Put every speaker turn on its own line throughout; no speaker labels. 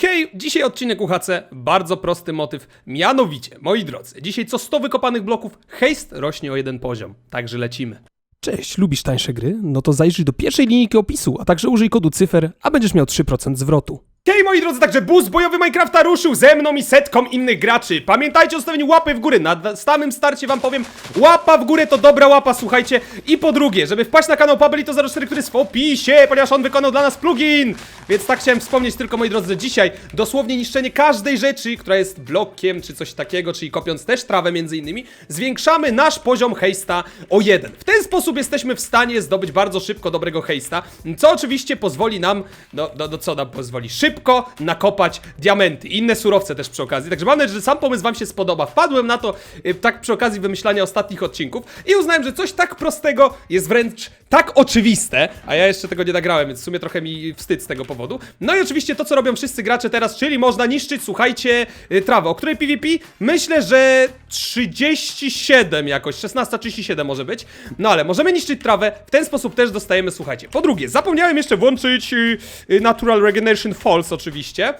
Hej, dzisiaj odcinek UHC, bardzo prosty motyw, mianowicie, moi drodzy, dzisiaj co 100 wykopanych bloków, hejst rośnie o jeden poziom, także lecimy. Cześć, lubisz tańsze gry? No to zajrzyj do pierwszej linijki opisu, a także użyj kodu cyfer, a będziesz miał 3% zwrotu. Hej moi drodzy, także boost bojowy Minecrafta ruszył ze mną i setką innych graczy. Pamiętajcie o stawieniu łapy w górę. Na samym starcie wam powiem, łapa w górę to dobra łapa, słuchajcie. I po drugie, żeby wpaść na kanał Pabelito 04, który jest w opisie, ponieważ on wykonał dla nas plugin. Więc tak chciałem wspomnieć tylko moi drodzy, że dzisiaj dosłownie niszczenie każdej rzeczy, która jest blokiem czy coś takiego, czyli kopiąc też trawę między innymi, zwiększamy nasz poziom hejsta o jeden. W ten sposób jesteśmy w stanie zdobyć bardzo szybko dobrego hejsta, co oczywiście pozwoli nam, no, no, no co nam pozwoli, szybko nakopać diamenty i inne surowce też przy okazji. Także mam nadzieję, że sam pomysł wam się spodoba. Wpadłem na to y, tak przy okazji wymyślania ostatnich odcinków i uznałem, że coś tak prostego jest wręcz tak oczywiste, a ja jeszcze tego nie nagrałem, więc w sumie trochę mi wstyd z tego powodu. No i oczywiście to, co robią wszyscy gracze teraz, czyli można niszczyć, słuchajcie, y, trawę. O której PvP? Myślę, że 37 jakoś, 16.37 może być. No ale możemy niszczyć trawę, w ten sposób też dostajemy, słuchajcie. Po drugie, zapomniałem jeszcze włączyć y, y, Natural Regeneration Falls oczywiście.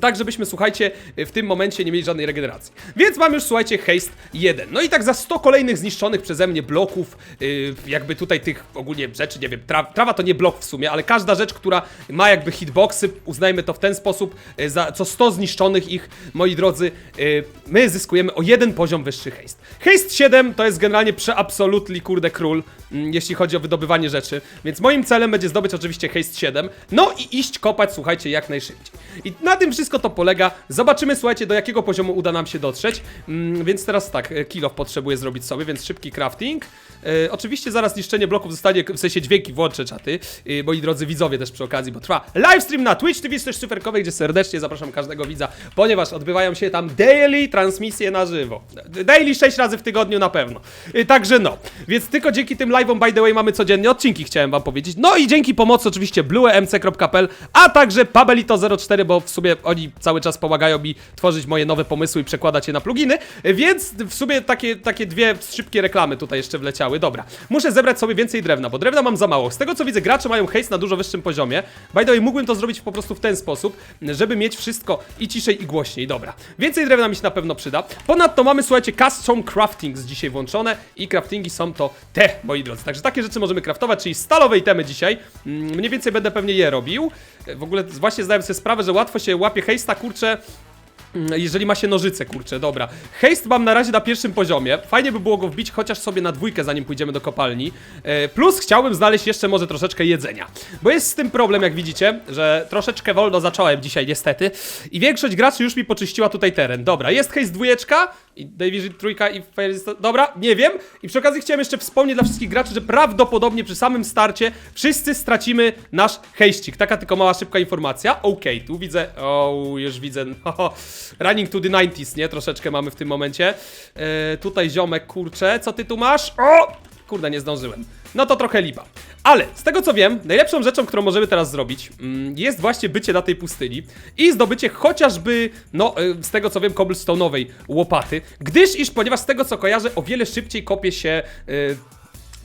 Tak, żebyśmy, słuchajcie, w tym momencie nie mieli żadnej regeneracji. Więc mam już, słuchajcie, haste 1. No i tak za 100 kolejnych zniszczonych przeze mnie bloków, yy, jakby tutaj tych ogólnie rzeczy, nie wiem, tra trawa to nie blok w sumie, ale każda rzecz, która ma jakby hitboxy, uznajmy to w ten sposób, yy, za co 100 zniszczonych ich, moi drodzy, yy, my zyskujemy o jeden poziom wyższy haste. Haste 7 to jest generalnie przeabsolutely, kurde, król, mm, jeśli chodzi o wydobywanie rzeczy, więc moim celem będzie zdobyć oczywiście haste 7, no i iść kopać, słuchajcie, jak najszybciej. I na tym wszystko to polega. Zobaczymy, słuchajcie, do jakiego poziomu uda nam się dotrzeć. Mm, więc teraz tak, e, kill off potrzebuję zrobić sobie, więc szybki crafting. E, oczywiście zaraz niszczenie bloków zostanie, w sensie dźwięki włączę czaty, e, moi drodzy widzowie też przy okazji, bo trwa livestream na Twitch TV też cyferkowej, gdzie serdecznie zapraszam każdego widza, ponieważ odbywają się tam daily transmisje na żywo. Daily 6 razy w tygodniu na pewno. E, także no, więc tylko dzięki tym live'om, by the way, mamy codziennie odcinki, chciałem wam powiedzieć. No i dzięki pomocy oczywiście bluemc.pl, a także Pabelito04, bo w sumie oni cały czas pomagają mi tworzyć moje nowe pomysły i przekładać je na pluginy, więc w sumie takie, takie dwie szybkie reklamy tutaj jeszcze wleciały. Dobra, muszę zebrać sobie więcej drewna, bo drewna mam za mało. Z tego co widzę, gracze mają haste na dużo wyższym poziomie. By the way, mógłbym to zrobić po prostu w ten sposób, żeby mieć wszystko i ciszej i głośniej. Dobra, więcej drewna mi się na pewno przyda. Ponadto mamy, słuchajcie, custom craftings dzisiaj włączone i craftingi są to te, moi drodzy. Także takie rzeczy możemy craftować, czyli stalowe itemy dzisiaj. Mm, Mniej więcej będę pewnie je robił. W ogóle właśnie zdałem sobie sprawę, że łatwo się łapie hejsta, kurczę, jeżeli ma się nożyce, kurczę, dobra. Haste mam na razie na pierwszym poziomie. Fajnie by było go wbić chociaż sobie na dwójkę, zanim pójdziemy do kopalni. E, plus chciałbym znaleźć jeszcze może troszeczkę jedzenia. Bo jest z tym problem, jak widzicie, że troszeczkę wolno zacząłem dzisiaj niestety. I większość graczy już mi poczyściła tutaj teren. Dobra, jest haste dwójeczka i Division trójka i Fire... Dobra, nie wiem. I przy okazji chciałem jeszcze wspomnieć dla wszystkich graczy, że prawdopodobnie przy samym starcie wszyscy stracimy nasz hejścik. Taka tylko mała, szybka informacja. Okej, tu widzę... O, już widzę... Ho, running to the 90s, nie? Troszeczkę mamy w tym momencie. E, tutaj ziomek, kurczę, co ty tu masz? O! Kurde, nie zdążyłem. No to trochę lipa. Ale z tego co wiem, najlepszą rzeczą, którą możemy teraz zrobić, mm, jest właśnie bycie na tej pustyni i zdobycie chociażby, no y, z tego co wiem, cobblestone'owej łopaty, gdyż iż, ponieważ z tego co kojarzę, o wiele szybciej kopie się y,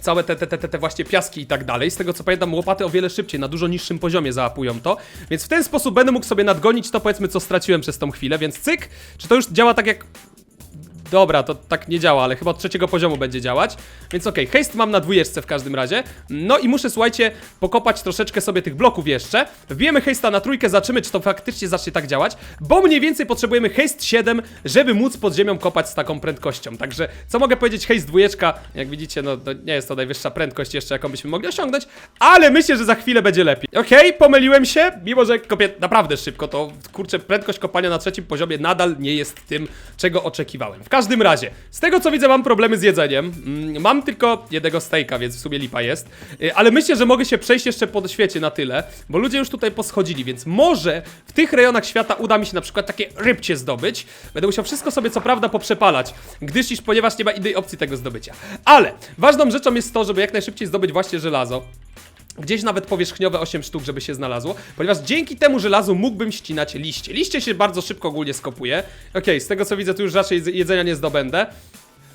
całe te, te, te, te, właśnie piaski i tak dalej. Z tego co pamiętam, łopaty o wiele szybciej, na dużo niższym poziomie zaapują to, więc w ten sposób będę mógł sobie nadgonić to powiedzmy, co straciłem przez tą chwilę, więc cyk, czy to już działa tak jak Dobra, to tak nie działa, ale chyba od trzeciego poziomu będzie działać. Więc okej, haste mam na dwójeczce w każdym razie. No i muszę, słuchajcie, pokopać troszeczkę sobie tych bloków jeszcze. Wbijemy haste'a na trójkę, zobaczymy, czy to faktycznie zacznie tak działać. Bo mniej więcej potrzebujemy haste 7, żeby móc pod ziemią kopać z taką prędkością. Także, co mogę powiedzieć, haste dwójeczka, jak widzicie, no, no nie jest to najwyższa prędkość jeszcze, jaką byśmy mogli osiągnąć. Ale myślę, że za chwilę będzie lepiej. Okej, pomyliłem się, mimo że kopię naprawdę szybko, to kurczę, prędkość kopania na trzecim poziomie nadal nie jest tym, czego oczekiwałem. W każdym razie, z tego co widzę, mam problemy z jedzeniem. Mm, Mam tylko jednego steaka, więc w sumie lipa jest. Y, Ale myślę, że mogę się przejść jeszcze po świecie na tyle, bo ludzie już tutaj poschodzili, więc może w tych rejonach świata uda mi się na przykład takie rybcie zdobyć. Będę musiał wszystko sobie co prawda poprzepalać, gdyż iż ponieważ nie ma innej opcji tego zdobycia. Ale ważną rzeczą jest to, żeby jak najszybciej zdobyć właśnie żelazo. Gdzieś nawet powierzchniowe 8 sztuk, żeby się znalazło, ponieważ dzięki temu żelazu mógłbym ścinać liście. Liście się bardzo szybko ogólnie skopuje. Okej, z tego co widzę, tu już raczej jedzenia nie zdobędę.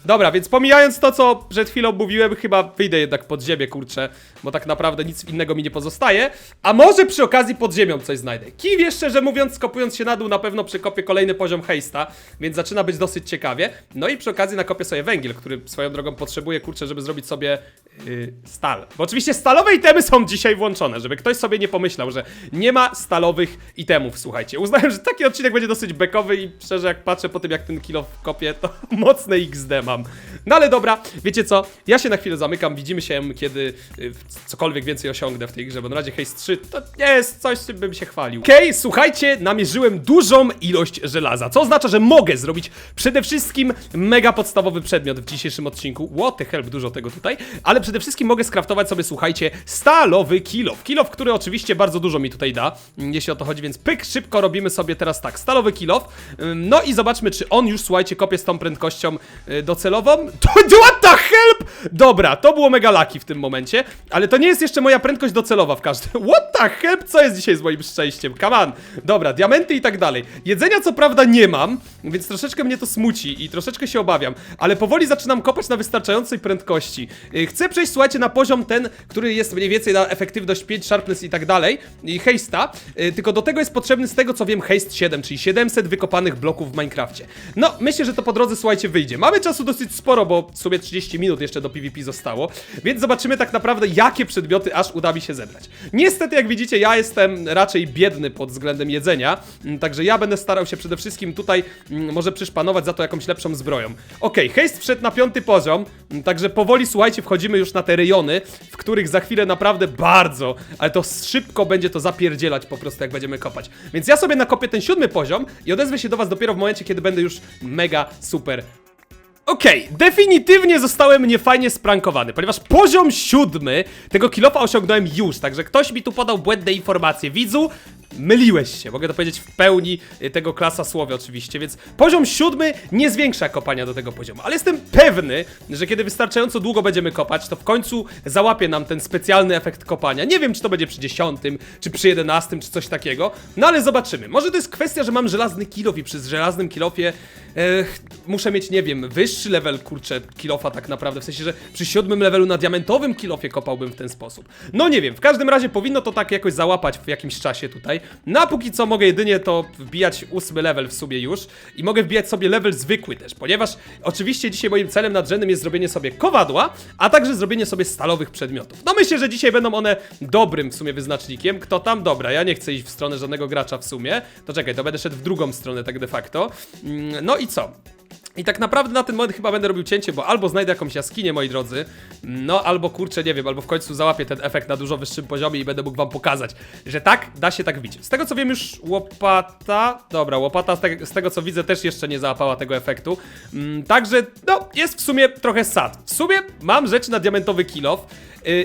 Dobra, więc pomijając to, co przed chwilą mówiłem, chyba wyjdę jednak pod ziemię, kurczę, bo tak naprawdę nic innego mi nie pozostaje. A może przy okazji pod ziemią coś znajdę. Kiw jeszcze, że mówiąc, kopując się na dół, na pewno przekopię kolejny poziom hejsta, więc zaczyna być dosyć ciekawie. No i przy okazji nakopię sobie węgiel, który swoją drogą potrzebuję, kurczę, żeby zrobić sobie yy, stal. Bo oczywiście stalowe itemy są dzisiaj włączone, żeby ktoś sobie nie pomyślał, że nie ma stalowych itemów, słuchajcie. Uznałem, że taki odcinek będzie dosyć bekowy i szczerze jak patrzę po tym, jak ten kilo kopie, to mocne XD mam. No ale dobra, wiecie co, ja się na chwilę zamykam, widzimy się, kiedy y, cokolwiek więcej osiągnę w tej grze, bo na razie Haze 3 to nie jest coś, czym bym się chwalił. Okej, okay, słuchajcie, namierzyłem dużą ilość żelaza, co oznacza, że mogę zrobić przede wszystkim mega podstawowy przedmiot w dzisiejszym odcinku. What the hell, dużo tego tutaj, ale przede wszystkim mogę skraftować sobie, słuchajcie, stalowy kilof. Kilof, który oczywiście bardzo dużo mi tutaj da, mm, jeśli o to chodzi, więc pyk, szybko robimy sobie teraz tak, stalowy kilof. Ym, No i zobaczmy, czy on już, słuchajcie, kopie z tą prędkością y, docelową. To, what the help? Dobra, to było mega lucky w tym momencie, ale to nie jest jeszcze moja prędkość docelowa w każdym. What the help? Co jest dzisiaj z moim szczęściem? Come on. Dobra, diamenty i tak dalej. Jedzenia co prawda nie mam, więc troszeczkę mnie to smuci i troszeczkę się obawiam, ale powoli zaczynam kopać na wystarczającej prędkości. Y, Chcę przejść, słuchajcie, na poziom ten, który jest mniej więcej na efektywność 5, sharpness i tak dalej, i haste'a, y, tylko do tego jest potrzebny z tego co wiem haste 7, czyli 700 wykopanych bloków w Minecrafcie. No, myślę, że to po drodze, słuchajcie, wyjdzie. Mamy czasu dosyć sporo, bo w sumie 30 minut jeszcze do PvP zostało, więc zobaczymy tak naprawdę, jakie przedmioty aż uda mi się zebrać. Niestety, jak widzicie, ja jestem raczej biedny pod względem jedzenia, mm, także ja będę starał się przede wszystkim tutaj mm, może przyszpanować za to jakąś lepszą zbroją. Okej, haste wszedł na piąty poziom, mm, także powoli, słuchajcie, wchodzimy już na te rejony, w których za chwilę naprawdę bardzo, ale to szybko będzie to zapierdzielać po prostu, jak będziemy kopać. Więc ja sobie nakopię ten siódmy poziom i odezwę się do was dopiero w momencie, kiedy będę już mega super Okej, definitywnie zostałem niefajnie sprankowany, ponieważ poziom siódmy tego kilofa osiągnąłem już, także ktoś mi tu podał błędne informacje. Widzu, myliłeś się, mogę to powiedzieć w pełni y, tego klasa słowa oczywiście, więc poziom siódmy nie zwiększa kopania do tego poziomu, ale jestem pewny, że kiedy wystarczająco długo będziemy kopać, to w końcu załapie nam ten specjalny efekt kopania. Nie wiem, czy to będzie przy dziesiątym, czy przy jedenastym, czy coś takiego, no ale zobaczymy. Może to jest kwestia, że mam żelazny kilof i przy żelaznym kilofie muszę mieć, nie wiem, wyższy level, kurczę, kilofa tak naprawdę, w sensie, że przy siódmym levelu na diamentowym kilofie kopałbym w ten sposób. No nie wiem, w każdym razie powinno to tak jakoś załapać w jakimś czasie tutaj. No a póki co mogę jedynie to wbijać ósmy level w sumie już i mogę wbijać sobie level zwykły też, ponieważ oczywiście dzisiaj moim celem nadrzędnym jest zrobienie sobie kowadła, a także zrobienie sobie stalowych przedmiotów. No myślę, że dzisiaj będą one dobrym w sumie wyznacznikiem. Kto tam? Dobra, ja nie chcę iść w stronę żadnego gracza w sumie. To czekaj, to będę szedł w drugą stronę tak de facto. Mm, No i co? I tak naprawdę na ten moment chyba będę robił cięcie, bo albo znajdę jakąś jaskinię, moi drodzy, no albo kurczę, nie wiem, albo w końcu załapię ten efekt na dużo wyższym poziomie i będę mógł wam pokazać, że tak, da się tak widzieć. Z tego co wiem już łopata, dobra, łopata z, te, z tego co widzę też jeszcze nie załapała tego efektu, mm, także no, jest w sumie trochę sad. W sumie mam rzeczy na diamentowy kilof,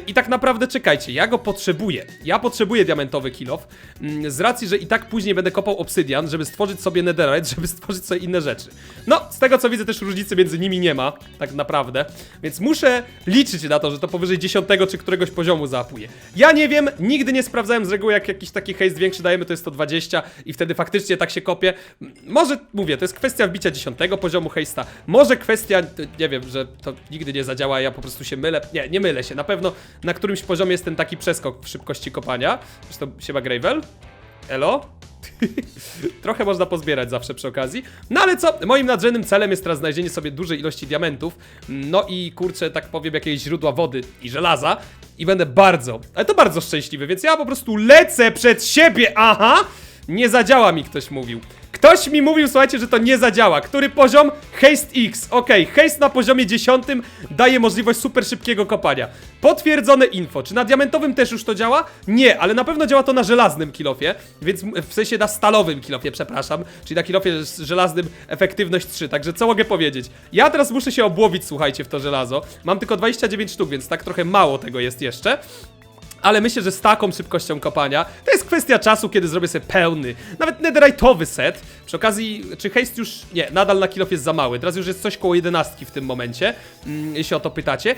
I tak naprawdę czekajcie, ja go potrzebuję. Ja potrzebuję diamentowy kilof, mm, z racji, że i tak później będę kopał obsydian, żeby stworzyć sobie netherite, żeby stworzyć sobie inne rzeczy. No, z tego co widzę też różnicy między nimi nie ma, tak naprawdę. Więc muszę liczyć na to, że to powyżej 10 czy któregoś poziomu zaapuje. Ja nie wiem, nigdy nie sprawdzałem z reguły, jak jakiś taki haste większy dajemy, to jest 120 i wtedy faktycznie tak się kopie. M, Może, mówię, to jest kwestia wbicia 10 poziomu haste'a. Może kwestia, to nie wiem, że to nigdy nie zadziała, ja po prostu się mylę. Nie, nie mylę się, na pewno na którymś poziomie jest ten taki przeskok w szybkości kopania. Zresztą siema Gravel. Elo? Trochę można pozbierać zawsze przy okazji. No ale co? Moim nadrzędnym celem jest teraz znalezienie sobie dużej ilości diamentów. No i kurczę, tak powiem, jakiegoś źródła wody i żelaza. I będę bardzo, ale to bardzo szczęśliwy, więc ja po prostu lecę przed siebie. Aha! Nie zadziała mi, ktoś mówił. Ktoś mi mówił, słuchajcie, że to nie zadziała. Który poziom? Haste X. Okej, haste na poziomie 10 daje możliwość super szybkiego kopania. Potwierdzone info. Czy na diamentowym też już to działa? Nie, ale na pewno działa to na żelaznym kilofie, więc w sensie na stalowym kilofie, przepraszam. Czyli na kilofie z żelaznym efektywność 3. Także co mogę powiedzieć? Ja teraz muszę się obłowić, słuchajcie, w to żelazo. Mam tylko 29 sztuk, więc tak trochę mało tego jest jeszcze ale myślę, że z taką szybkością kopania to jest kwestia czasu, kiedy zrobię sobie pełny, nawet netherite'owy set. Przy okazji, czy haste już... Nie, nadal na kilof jest za mały. Teraz już jest coś koło 11 w tym momencie, mm, jeśli o to pytacie.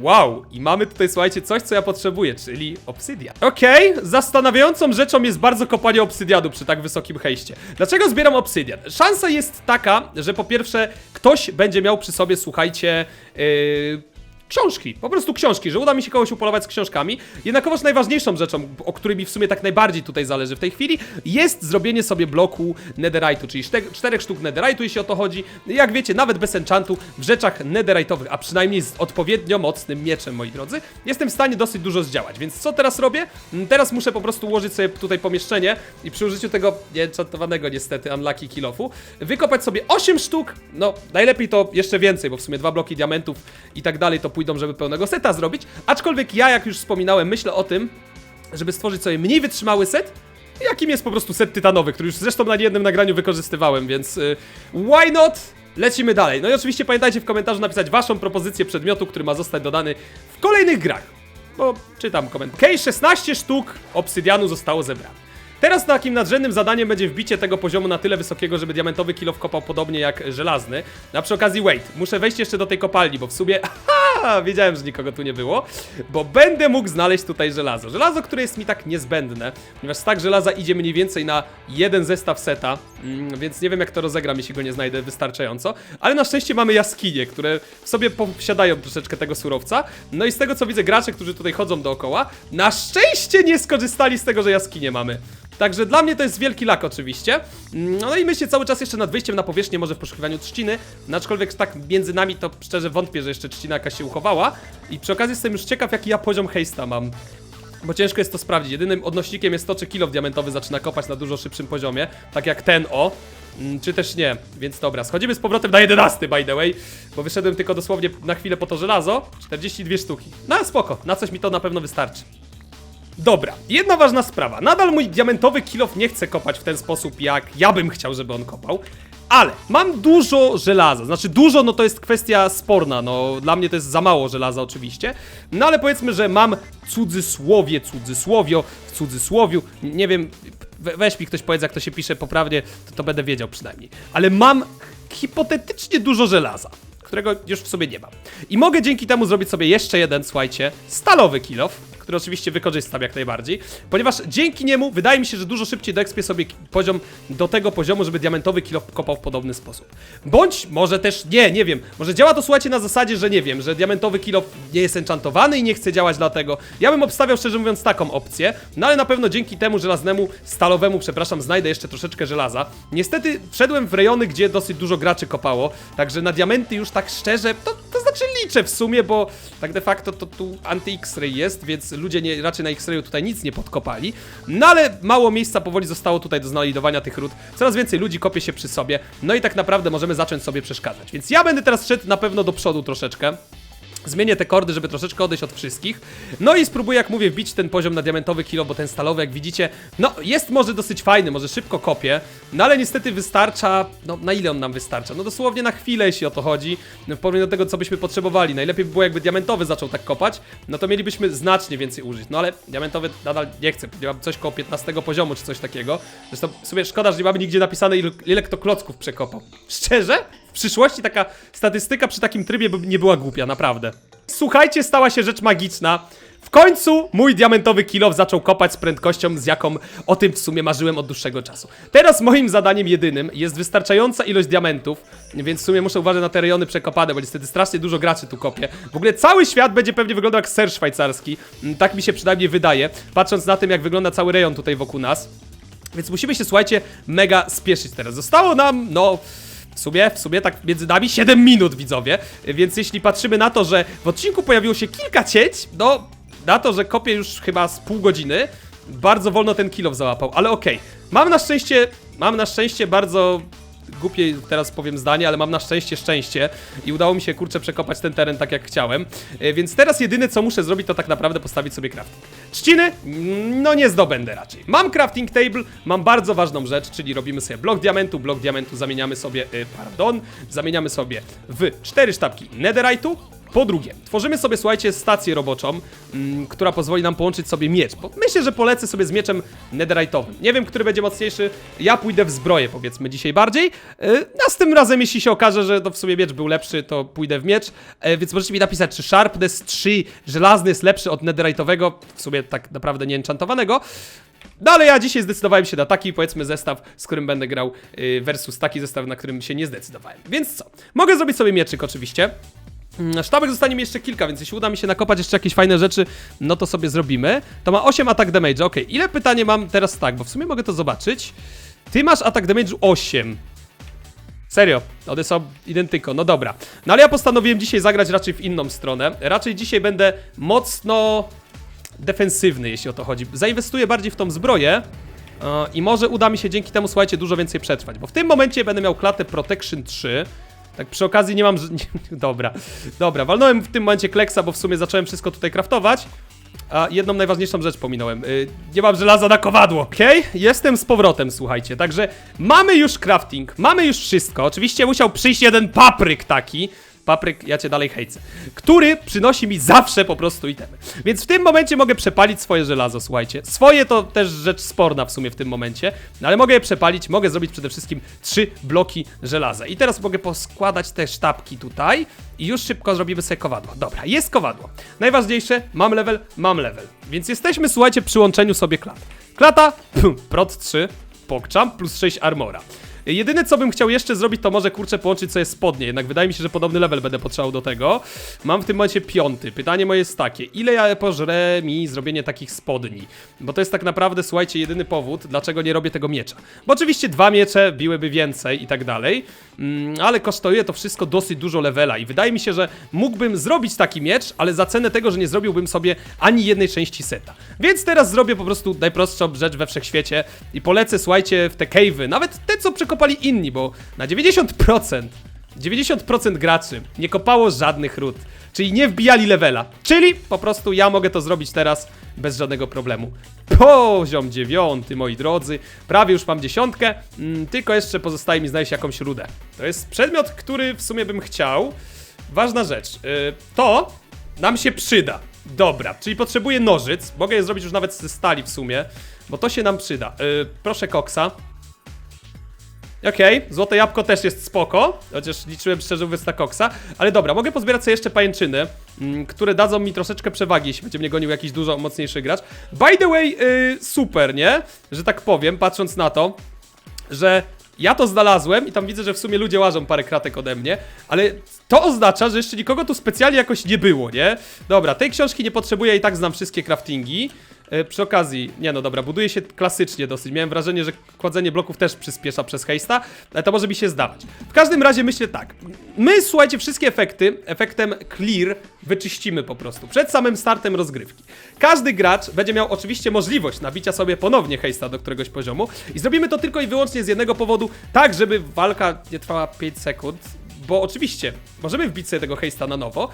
Wow, i mamy tutaj, słuchajcie, coś, co ja potrzebuję, czyli obsydian. Okej, zastanawiającą rzeczą jest bardzo kopanie obsydianu przy tak wysokim hejście. Dlaczego zbieram obsydian? Szansa jest taka, że po pierwsze ktoś będzie miał przy sobie, słuchajcie, yy, książki, po prostu książki, że uda mi się kogoś upolować z książkami. Jednakowoż najważniejszą rzeczą, o której mi w sumie tak najbardziej tutaj zależy w tej chwili, jest zrobienie sobie bloku netherite'u, czyli czte- czterech sztuk netherite'u, jeśli o to chodzi. Jak wiecie, nawet bez enchantu, w rzeczach netherite'owych, a przynajmniej z odpowiednio mocnym mieczem, moi drodzy, jestem w stanie dosyć dużo zdziałać. Więc co teraz robię? Mm, Teraz muszę po prostu ułożyć sobie tutaj pomieszczenie i przy użyciu tego nieenchantowanego niestety unlucky killofu, wykopać sobie 8 sztuk, no najlepiej to jeszcze więcej, bo w sumie dwa bloki diamentów i tak dalej to pójdą, żeby pełnego seta zrobić. Aczkolwiek ja, jak już wspominałem, myślę o tym, żeby stworzyć sobie mniej wytrzymały set, jakim jest po prostu set tytanowy, który już zresztą na jednym nagraniu wykorzystywałem, więc y, why not? Lecimy dalej. No i oczywiście pamiętajcie w komentarzu napisać waszą propozycję przedmiotu, który ma zostać dodany w kolejnych grach. Bo czytam komentarz. Okej, 16 sztuk obsydianu zostało zebrane. Teraz takim nadrzędnym zadaniem będzie wbicie tego poziomu na tyle wysokiego, żeby diamentowy kilo wkopał podobnie jak żelazny. A przy okazji, wait, muszę wejść jeszcze do tej kopalni, bo w sumie, aha, wiedziałem, że nikogo tu nie było, bo będę mógł znaleźć tutaj żelazo. Żelazo, które jest mi tak niezbędne, ponieważ stak żelaza idzie mniej więcej na jeden zestaw seta, mm, więc nie wiem jak to rozegram, jeśli go nie znajdę wystarczająco, ale na szczęście mamy jaskinie, które w sobie posiadają troszeczkę tego surowca, no i z tego co widzę, gracze, którzy tutaj chodzą dookoła, na szczęście nie skorzystali z tego, że jaskinie mamy. Także dla mnie to jest wielki lak oczywiście. Mm, No i myślę cały czas jeszcze nad wyjściem na powierzchnię, może w poszukiwaniu trzciny. No aczkolwiek tak między nami to szczerze wątpię, że jeszcze trzcina jakaś się uchowała. I przy okazji jestem już ciekaw, jaki ja poziom hejsta mam. Bo ciężko jest to sprawdzić. Jedynym odnośnikiem jest to, czy kilo diamentowy zaczyna kopać na dużo szybszym poziomie. Tak jak ten o. Mm, Czy też nie, więc dobra, schodzimy z powrotem na 11 by the way, bo wyszedłem tylko dosłownie na chwilę po to żelazo, 42 sztuki. No spoko, na coś mi to na pewno wystarczy. Dobra, jedna ważna sprawa. Nadal mój diamentowy kilof nie chce kopać w ten sposób, jak ja bym chciał, żeby on kopał. Ale mam dużo żelaza. Znaczy, dużo, no to jest kwestia sporna. No, dla mnie to jest za mało żelaza, oczywiście. No ale powiedzmy, że mam cudzysłowie, cudzysłowio, w cudzysłowiu. Nie wiem, we, weź mi ktoś powiedz, jak to się pisze poprawnie, to, to będę wiedział przynajmniej. Ale mam hipotetycznie dużo żelaza którego już w sobie nie mam. I mogę dzięki temu zrobić sobie jeszcze jeden, słuchajcie, stalowy kilof, który oczywiście wykorzystam jak najbardziej, ponieważ dzięki niemu wydaje mi się, że dużo szybciej doekspię sobie poziom do tego poziomu, żeby diamentowy kilof kopał w podobny sposób. Bądź może też nie, nie wiem, może działa to słuchajcie na zasadzie, że nie wiem, że diamentowy kilof nie jest enchantowany i nie chce działać dlatego. Ja bym obstawiał szczerze mówiąc taką opcję, no ale na pewno dzięki temu żelaznemu, stalowemu, przepraszam, znajdę jeszcze troszeczkę żelaza. Niestety wszedłem w rejony, gdzie dosyć dużo graczy kopało, także na diamenty już tak szczerze, to, to znaczy liczę w sumie, bo tak de facto to tu anty-X-ray jest, więc ludzie nie, raczej na X-rayu tutaj nic nie podkopali. No ale mało miejsca powoli zostało tutaj do znajdowania tych ród. Coraz więcej ludzi kopie się przy sobie, no i tak naprawdę możemy zacząć sobie przeszkadzać. Więc ja będę teraz szedł na pewno do przodu troszeczkę. Zmienię te kordy, żeby troszeczkę odejść od wszystkich. No i spróbuję, jak mówię, wbić ten poziom na diamentowy kilo, bo ten stalowy, jak widzicie, no jest może dosyć fajny, może szybko kopie, no ale niestety wystarcza, no na ile on nam wystarcza? No dosłownie na chwilę, jeśli o to chodzi, no, w porównaniu do tego, co byśmy potrzebowali. Najlepiej by było, jakby diamentowy zaczął tak kopać, no to mielibyśmy znacznie więcej użyć. No ale diamentowy nadal nie chcę, nie mam coś koło 15 poziomu, czy coś takiego. Zresztą w sumie szkoda, że nie mamy nigdzie napisane, ile, ile kto klocków przekopał. Szczerze? Przyszłości taka statystyka przy takim trybie by nie była głupia, naprawdę. Słuchajcie, stała się rzecz magiczna. W końcu mój diamentowy kilof zaczął kopać z prędkością, z jaką o tym w sumie marzyłem od dłuższego czasu. Teraz moim zadaniem jedynym jest wystarczająca ilość diamentów, więc w sumie muszę uważać na te rejony przekopane, bo niestety strasznie dużo graczy tu kopie. W ogóle cały świat będzie pewnie wyglądał jak ser szwajcarski. Mm, Tak mi się przynajmniej wydaje, patrząc na tym, jak wygląda cały rejon tutaj wokół nas. Więc musimy się, słuchajcie, mega spieszyć teraz. Zostało nam, no... W sumie, w sumie tak między nami 7 minut, widzowie. Więc jeśli patrzymy na to, że w odcinku pojawiło się kilka cięć, no na to, że kopię już chyba z pół godziny, bardzo wolno ten kilof załapał, ale okej. Mam na szczęście, mam na szczęście bardzo głupie teraz powiem zdanie, ale mam na szczęście szczęście i udało mi się kurczę przekopać ten teren tak jak chciałem. E, Więc teraz jedyne co muszę zrobić to tak naprawdę postawić sobie crafting. Trzciny? Mm, No nie zdobędę raczej. Mam crafting table, mam bardzo ważną rzecz, czyli robimy sobie blok diamentu, blok diamentu zamieniamy sobie, y, pardon, zamieniamy sobie w cztery sztabki netherite'u, Po drugie, tworzymy sobie, słuchajcie, stację roboczą, mm, która pozwoli nam połączyć sobie miecz. Bo myślę, że polecę sobie z mieczem netherite'owym. Nie wiem, który będzie mocniejszy. Ja pójdę w zbroję, powiedzmy, dzisiaj bardziej. Yy, następnym razem, jeśli się okaże, że to w sumie miecz był lepszy, to pójdę w miecz. Yy, więc możecie mi napisać, czy Sharpness 3 żelazny jest lepszy od netherite'owego, w sumie tak naprawdę nie enchantowanego. No ale ja dzisiaj zdecydowałem się na taki, powiedzmy, zestaw, z którym będę grał yy, versus taki zestaw, na którym się nie zdecydowałem. Więc co? Mogę zrobić sobie mieczyk oczywiście. Mm, Sztabek zostanie mi jeszcze kilka, więc jeśli uda mi się nakopać jeszcze jakieś fajne rzeczy, no to sobie zrobimy. To ma 8 atak damage, okej. Ile pytanie mam teraz tak, bo w sumie mogę to zobaczyć. Ty masz atak damage 8. Serio, one są identyko, no dobra. No ale ja postanowiłem dzisiaj zagrać raczej w inną stronę. Raczej dzisiaj będę mocno defensywny, jeśli o to chodzi. Zainwestuję bardziej w tą zbroję e, i może uda mi się dzięki temu, słuchajcie, dużo więcej przetrwać, bo w tym momencie będę miał klatę Protection 3. Tak przy okazji nie mam... dobra, dobra, walnąłem w tym momencie kleksa, bo w sumie zacząłem wszystko tutaj craftować. A jedną najważniejszą rzecz pominąłem. Yy, nie mam żelaza na kowadło. Okej, jestem z powrotem, słuchajcie. Także mamy już crafting, mamy już wszystko. Oczywiście musiał przyjść jeden papryk taki. Papryk, ja cię dalej hejcę. Który przynosi mi zawsze po prostu itemy. Więc w tym momencie mogę przepalić swoje żelazo, słuchajcie. Swoje to też rzecz sporna w sumie w tym momencie. Ale mogę je przepalić, mogę zrobić przede wszystkim trzy bloki żelaza. I teraz mogę poskładać te sztabki tutaj. I już szybko zrobimy sobie kowadło. Dobra, jest kowadło. Najważniejsze, mam level, mam level. Więc jesteśmy, słuchajcie, przy łączeniu sobie klat. Klata, prot 3, pokczam, plus 6 armora. Jedyne co bym chciał jeszcze zrobić, to może kurczę połączyć sobie spodnie, jednak wydaje mi się, że podobny level będę potrzebował do tego. Mam w tym momencie piąty. Pytanie moje jest takie, ile ja pożre mi zrobienie takich spodni? Bo to jest tak naprawdę, słuchajcie, jedyny powód, dlaczego nie robię tego miecza. Bo oczywiście dwa miecze biłyby więcej i tak dalej, mm, ale kosztuje to wszystko dosyć dużo levela i wydaje mi się, że mógłbym zrobić taki miecz, ale za cenę tego, że nie zrobiłbym sobie ani jednej części seta. Więc teraz zrobię po prostu najprostszą rzecz we wszechświecie i polecę, słuchajcie, w te cave'y, nawet te, co przekopali inni, bo na 90% 90% graczy nie kopało żadnych ród, czyli nie wbijali levela. Czyli po prostu ja mogę to zrobić teraz bez żadnego problemu. Poziom dziewiąty, moi drodzy. Prawie już mam dziesiątkę, mm, tylko jeszcze pozostaje mi znaleźć jakąś rudę. To jest przedmiot, który w sumie bym chciał. Ważna rzecz. Yy, to nam się przyda. Dobra, czyli potrzebuję nożyc. Mogę je zrobić już nawet ze stali w sumie, bo to się nam przyda. Yy, proszę koksa. Okej, złote jabłko też jest spoko, chociaż liczyłem szczerze mówiąc na koksa, ale dobra, mogę pozbierać sobie jeszcze pajęczyny, mm, które dadzą mi troszeczkę przewagi, jeśli będzie mnie gonił jakiś dużo mocniejszy gracz. By the way, yy, super, nie? Że tak powiem, patrząc na to, że ja to znalazłem i tam widzę, że w sumie ludzie łażą parę kratek ode mnie, ale to oznacza, że jeszcze nikogo tu specjalnie jakoś nie było, nie? Dobra, tej książki nie potrzebuję, i tak znam wszystkie craftingi. E, Przy okazji, nie no dobra, buduje się klasycznie dosyć. Miałem wrażenie, że kładzenie bloków też przyspiesza przez hejsta, ale to może mi się zdawać. W każdym razie myślę tak. My, słuchajcie, wszystkie efekty, efektem clear wyczyścimy po prostu przed samym startem rozgrywki. Każdy gracz będzie miał oczywiście możliwość nabicia sobie ponownie hejsta do któregoś poziomu i zrobimy to tylko i wyłącznie z jednego powodu, tak żeby walka nie trwała 5 sekund, bo oczywiście możemy wbić sobie tego hejsta na nowo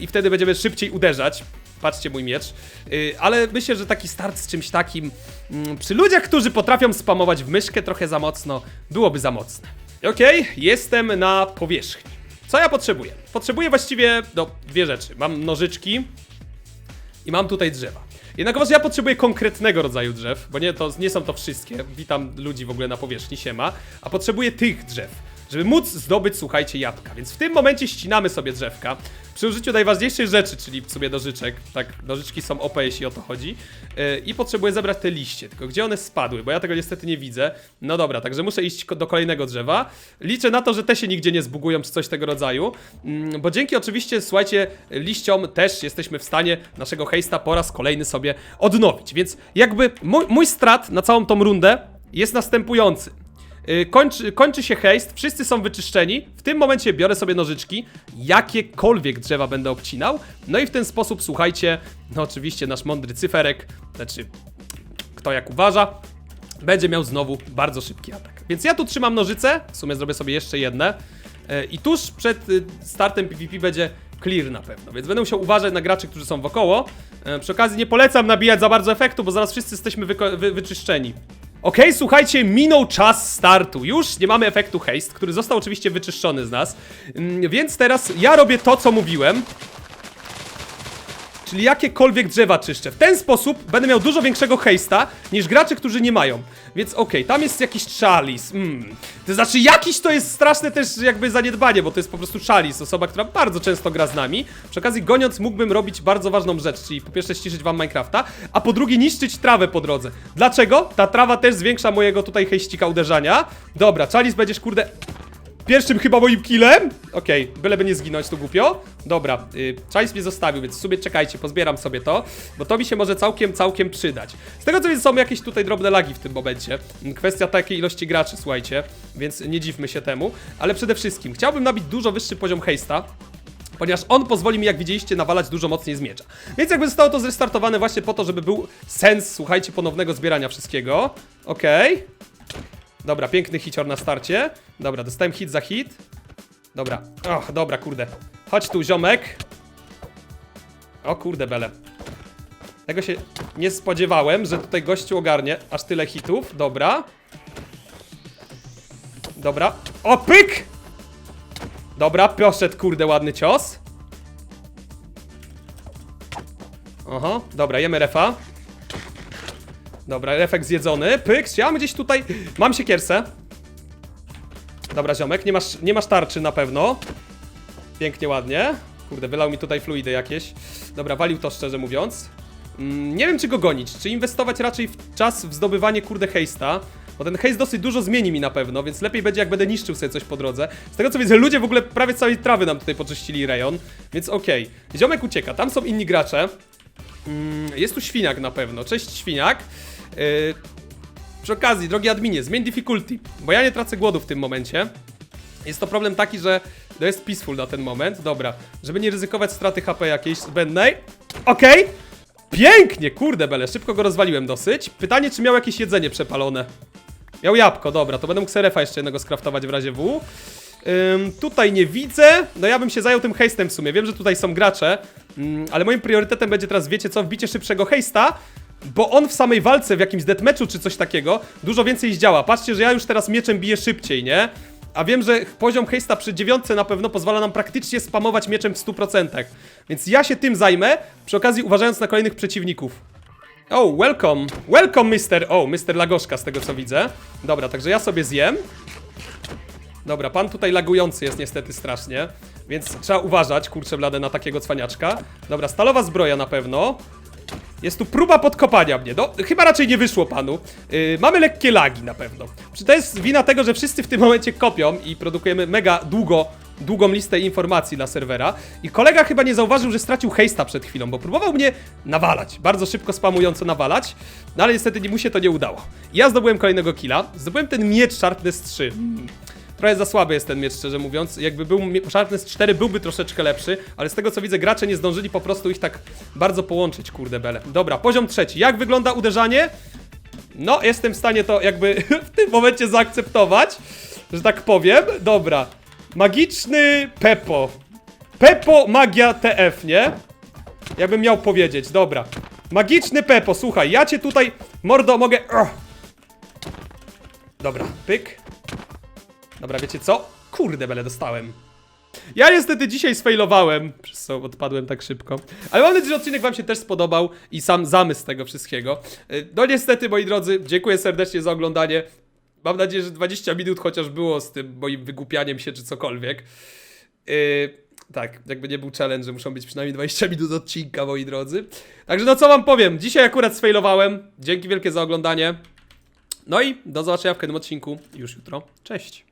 i wtedy będziemy szybciej uderzać. Patrzcie mój miecz. Y, Ale myślę, że taki start z czymś takim mm, przy ludziach, którzy potrafią spamować w myszkę trochę za mocno, byłoby za mocne. Okej, jestem na powierzchni. Co ja potrzebuję? Potrzebuję właściwie no, dwie rzeczy. Mam nożyczki i mam tutaj drzewa. Jednakowoż ja potrzebuję konkretnego rodzaju drzew, bo nie, to, nie są to wszystkie. Witam ludzi w ogóle na powierzchni, siema. A potrzebuję tych drzew, żeby móc zdobyć, słuchajcie, jabłka. Więc w tym momencie ścinamy sobie drzewka. Przy użyciu najważniejszej rzeczy, czyli w sobie nożyczek. Tak, nożyczki są OP, jeśli o to chodzi. Yy, I potrzebuję zebrać te liście. Tylko gdzie one spadły? Bo ja tego niestety nie widzę. No dobra, także muszę iść do kolejnego drzewa. Liczę na to, że te się nigdzie nie zbugują, czy coś tego rodzaju. Mm, bo dzięki oczywiście, słuchajcie, liściom też jesteśmy w stanie naszego hejsta po raz kolejny sobie odnowić. Więc jakby mój, mój strat na całą tą rundę jest następujący. Yy, Kończy, kończy się hejst, wszyscy są wyczyszczeni. W tym momencie biorę sobie nożyczki, jakiekolwiek drzewa będę obcinał. No i w ten sposób, słuchajcie, no oczywiście nasz mądry cyferek, znaczy kto jak uważa, będzie miał znowu bardzo szybki atak. Więc ja tu trzymam nożyce, w sumie zrobię sobie jeszcze jedne. E, I tuż przed y, startem PvP będzie clear na pewno, więc będę musiał uważać na graczy, którzy są wokoło. Przy okazji nie polecam nabijać za bardzo efektu, bo zaraz wszyscy jesteśmy wy- wyczyszczeni. Okej, słuchajcie, minął czas startu. Już nie mamy efektu haste, który został oczywiście wyczyszczony z nas. Mm, Więc teraz ja robię to, co mówiłem. Czyli jakiekolwiek drzewa czyszczę. W ten sposób będę miał dużo większego hejsta niż gracze, którzy nie mają. Więc okej, tam jest jakiś szalis. Mm. To znaczy, jakiś to jest straszne też jakby zaniedbanie, bo to jest po prostu szalis, osoba, która bardzo często gra z nami. Przy okazji, goniąc, mógłbym robić bardzo ważną rzecz, czyli po pierwsze ściszyć wam Minecrafta, a po drugie niszczyć trawę po drodze. Dlaczego? Ta trawa też zwiększa mojego tutaj hejścika uderzania. Dobra, Chalis będziesz kurde Pierwszym chyba moim killem? Okej, byleby nie zginąć tu głupio. Dobra, y, Chase mnie zostawił, więc w sumie czekajcie, pozbieram sobie to, bo to mi się może całkiem, całkiem przydać. Z tego co wiem, są jakieś tutaj drobne lagi w tym momencie. Mm, Kwestia takiej ilości graczy, słuchajcie, więc nie dziwmy się temu. Ale przede wszystkim chciałbym nabić dużo wyższy poziom haste'a, ponieważ on pozwoli mi, jak widzieliście, nawalać dużo mocniej z miecza. Więc jakby zostało to zrestartowane właśnie po to, żeby był sens, słuchajcie, ponownego zbierania wszystkiego. Okej. Dobra, piękny hicior na starcie. Dobra, dostałem hit za hit. Dobra, och, dobra, kurde. Chodź tu, ziomek. O kurde, bele. Tego się nie spodziewałem, że tutaj gościu ogarnie aż tyle hitów. Dobra. Dobra. O, pyk! Dobra, poszedł, kurde, ładny cios. Oho, dobra, jemy refa. Dobra, refek zjedzony. Pyk, ja mam gdzieś tutaj... Mam siekiersę. Dobra, ziomek, nie masz, nie masz tarczy na pewno. Pięknie, ładnie. Kurde, wylał mi tutaj fluidy jakieś. Dobra, walił to szczerze mówiąc. Mm, nie wiem, czy go gonić. Czy inwestować raczej w czas w zdobywanie, kurde, hejsta. Bo ten hejst dosyć dużo zmieni mi na pewno, więc lepiej będzie, jak będę niszczył sobie coś po drodze. Z tego co widzę, ludzie w ogóle prawie całej trawy nam tutaj poczyścili rejon. Więc okej. Ziomek ucieka, tam są inni gracze. Mm, jest tu świniak na pewno. Cześć, świniak. Yy, przy okazji, drogi adminie, zmień difficulty, bo ja nie tracę głodu w tym momencie. Jest to problem taki, że to jest peaceful na ten moment. Dobra, żeby nie ryzykować straty HP jakiejś zbędnej. Okej! Pięknie, kurde bele, szybko go rozwaliłem dosyć. Pytanie, czy miał jakieś jedzenie przepalone. Miał jabłko, dobra, to będę mógł serefa jeszcze jednego skraftować w razie W. Ym, tutaj nie widzę. No ja bym się zajął tym hejstem w sumie. Wiem, że tutaj są gracze, ym, ale moim priorytetem będzie teraz, wiecie co, wbicie szybszego hejsta, bo on w samej walce, w jakimś deathmatchu czy coś takiego, dużo więcej zdziała. Patrzcie, że ja już teraz mieczem biję szybciej, nie? A wiem, że poziom hejsta przy dziewiątce na pewno pozwala nam praktycznie spamować mieczem w 100%. Więc ja się tym zajmę, przy okazji uważając na kolejnych przeciwników. Oh, welcome. Welcome, Mr. O, Mr. Lagoszka, z tego co widzę. Dobra, także ja sobie zjem. Dobra, pan tutaj lagujący jest niestety strasznie, więc trzeba uważać, kurczę blade, na takiego cwaniaczka. Dobra, stalowa zbroja na pewno. Jest tu próba podkopania mnie. No, chyba raczej nie wyszło panu. Yy, mamy lekkie lagi na pewno. Czy to jest wina tego, że wszyscy w tym momencie kopią i produkujemy mega długo, długą listę informacji dla serwera. I kolega chyba nie zauważył, że stracił hejsta przed chwilą, bo próbował mnie nawalać. Bardzo szybko spamująco nawalać. No ale niestety mu się to nie udało. Ja zdobyłem kolejnego killa. Zdobyłem ten miecz Sharpness 3. Trochę za słaby jest ten miecz, szczerze mówiąc. Jakby był Sharpness 4 byłby troszeczkę lepszy, ale z tego co widzę, gracze nie zdążyli po prostu ich tak bardzo połączyć, kurde bele. Dobra, poziom trzeci. Jak wygląda uderzanie? No, jestem w stanie to jakby w tym momencie zaakceptować, że tak powiem. Dobra. Magiczny Pepo. Pepo magia TF, nie? Jakbym miał powiedzieć, dobra. Magiczny Pepo, słuchaj, ja cię tutaj, mordo, mogę... Dobra, pyk. Dobra, wiecie co? Kurde, bele dostałem. Ja niestety dzisiaj sfailowałem, przez co odpadłem tak szybko. Ale mam nadzieję, że odcinek wam się też spodobał i sam zamysł tego wszystkiego. Y, No niestety, moi drodzy, dziękuję serdecznie za oglądanie. Mam nadzieję, że 20 minut chociaż było z tym moim wygłupianiem się czy cokolwiek. Yy, tak, jakby nie był challenge, że muszą być przynajmniej 20 minut odcinka, moi drodzy. Także no co wam powiem, dzisiaj akurat sfailowałem. Dzięki wielkie za oglądanie. No i do zobaczenia w kolejnym odcinku już jutro. Cześć!